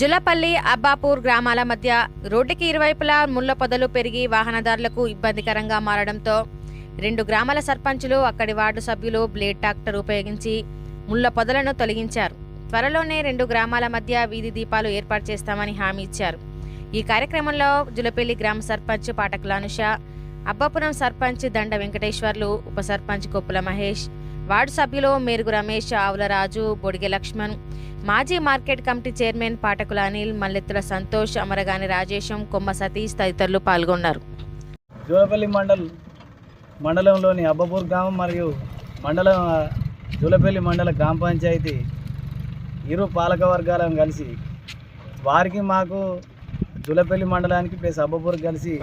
జులపల్లి అబ్బాపూర్ గ్రామాల మధ్య రోడ్డుకి ఇరువైపులా ముళ్ళ పొదలు పెరిగి వాహనదారులకు ఇబ్బందికరంగా మారడంతో రెండు గ్రామాల సర్పంచులు అక్కడి వార్డు సభ్యులు బ్లేడ్ ట్రాక్టర్ ఉపయోగించి ముళ్ళ పొదలను తొలగించారు. త్వరలోనే రెండు గ్రామాల మధ్య వీధి దీపాలు ఏర్పాటు చేస్తామని హామీ ఇచ్చారు. ఈ కార్యక్రమంలో జులపల్లి గ్రామ సర్పంచ్ పాటకుల అనుష అబ్బాపురం సర్పంచ్ దండ వెంకటేశ్వర్లు ఉప సర్పంచ్ కొప్పుల మహేష్ వార్డు సభ్యులు మేరుగు రమేష్ ఆవుల రాజు బొడిగె లక్ష్మణ్ మాజీ market committee chairman Patakula Anil Mallethula Santosh Amaragani Rajesham Komma Satish తదితరులు పాల్గొన్నారు. జూలపల్లి మండల్ మండలంలోని అబ్బపూర్ గ్రామం మరియు మండలం జూలపల్లి మండల గ్రామ పంచాయతీ ఇరు పాలక వర్గాలను కలిసి వారికి మాకు జూలపల్లి మండలానికి ప్లస్ అబ్బపూర్ కలిసి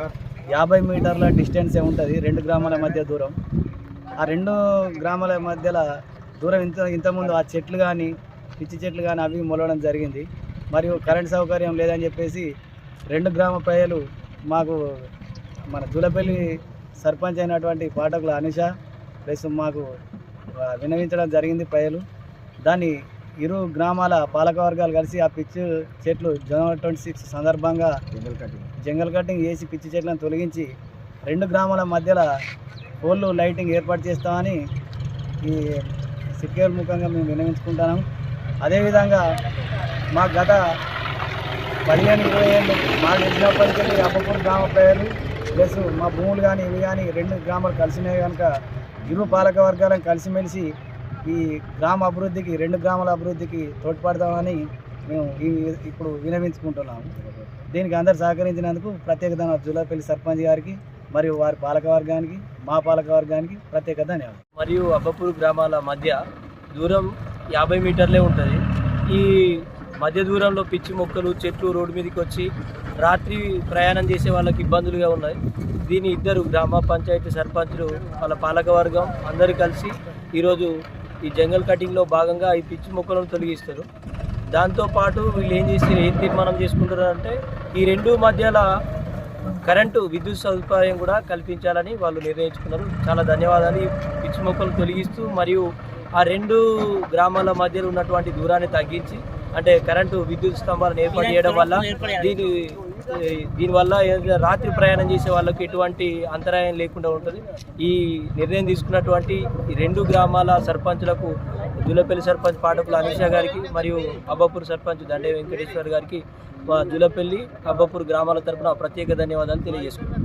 యాభై మీటర్ల డిస్టెన్సే ఉంటుంది రెండు గ్రామాల మధ్య దూరం. ఆ రెండు గ్రామాల మధ్యల దూరం ఇంత ఇంతకుముందు ఆ చెట్లు కానీ పిచ్చి చెట్లు కానీ అవి మొలవడం జరిగింది. మరియు కరెంట్ సౌకర్యం లేదని చెప్పేసి రెండు గ్రామ ప్రజలు మాకు మన జూలపల్లి సర్పంచ్ అయినటువంటి పాఠకుల అనుష ప్లస్ మాకు ఆ, విన్నవించడం జరిగింది ప్రజలు. దాన్ని ఇరు గ్రామాల పాలక వర్గాలు కలిసి ఆ పిచ్చి చెట్లు జనవరి ట్వంటీ సిక్స్ సందర్భంగా జంగల్ కటింగ్. వేసి పిచ్చి చెట్లను తొలగించి రెండు గ్రామాల మధ్యలో పోల్లు లైటింగ్ ఏర్పాటు చేస్తామని ఈ సిక్కేల్ ముఖంగా మేము విన్నవించుకుంటున్నాం. అదేవిధంగా మా గత పదిహేను ఇరవై ఏళ్ళు మాకు తెలిసినప్పటికీ అప్పపూర్ గ్రామ ప్రజలు ప్లస్ మా భూములు కానీ ఇవి కానీ రెండు గ్రామాలు కలిసినాయి కనుక ఇరు పాలక వర్గాలను కలిసిమెలిసి ఈ గ్రామ అభివృద్ధికి రెండు గ్రామాల అభివృద్ధికి తోడ్పడతామని మేము ఈ ఇప్పుడు వినవించుకుంటున్నాము దీనికి అందరు సహకరించినందుకు ప్రత్యేక ధన్యవాదాలు. జూలపల్లి సర్పంచ్ గారికి మరియు వారి పాలక వర్గానికి మా పాలక వర్గానికి ప్రత్యేక ధన్యవాదాలు. మరియు అబ్బపూర్ గ్రామాల మధ్య దూరం యాభై మీటర్లే ఉంటుంది. ఈ మధ్య దూరంలో పిచ్చి మొక్కలు చెట్లు రోడ్డు మీదకి వచ్చి రాత్రి ప్రయాణం చేసే వాళ్ళకి ఇబ్బందులుగా ఉన్నాయి. దీని ఇద్దరు గ్రామ పంచాయతీ సర్పంచులు వాళ్ళ పాలకవర్గం అందరు అందరూ కలిసి ఈరోజు ఈ జంగల్ కటింగ్లో భాగంగా ఈ పిచ్చి మొక్కలను తొలగిస్తారు. దాంతోపాటు వీళ్ళు ఏం చేసి ఏం తీర్మానం చేసుకుంటారు అంటే ఈ రెండు మధ్యల కరెంటు విద్యుత్ సదుపాయం కూడా కల్పించాలని వాళ్ళు నిర్ణయించుకున్నారు. చాలా ధన్యవాదాలు. పిచ్చి మొక్కలు తొలగిస్తూ మరియు ఆ రెండు గ్రామాల మధ్యలో ఉన్నటువంటి దూరాన్ని తగ్గించి అంటే కరెంటు విద్యుత్ స్తంభాలను ఏర్పాటు చేయడం వల్ల దీని దీనివల్ల రాత్రి ప్రయాణం చేసే వాళ్ళకి ఎటువంటి అంతరాయం లేకుండా ఉంటుంది. ఈ నిర్ణయం తీసుకున్నటువంటి ఈ రెండు గ్రామాల సర్పంచులకు జులపల్లి సర్పంచ్ పాటకుల అనిష గారికి మరియు అబ్బాపూర్ సర్పంచ్ దండే వెంకటేశ్వర్ గారికి మా జులపల్లి అబ్బాపూర్ గ్రామాల తరపున ప్రత్యేక ధన్యవాదాలు తెలియజేసుకుంటున్నాను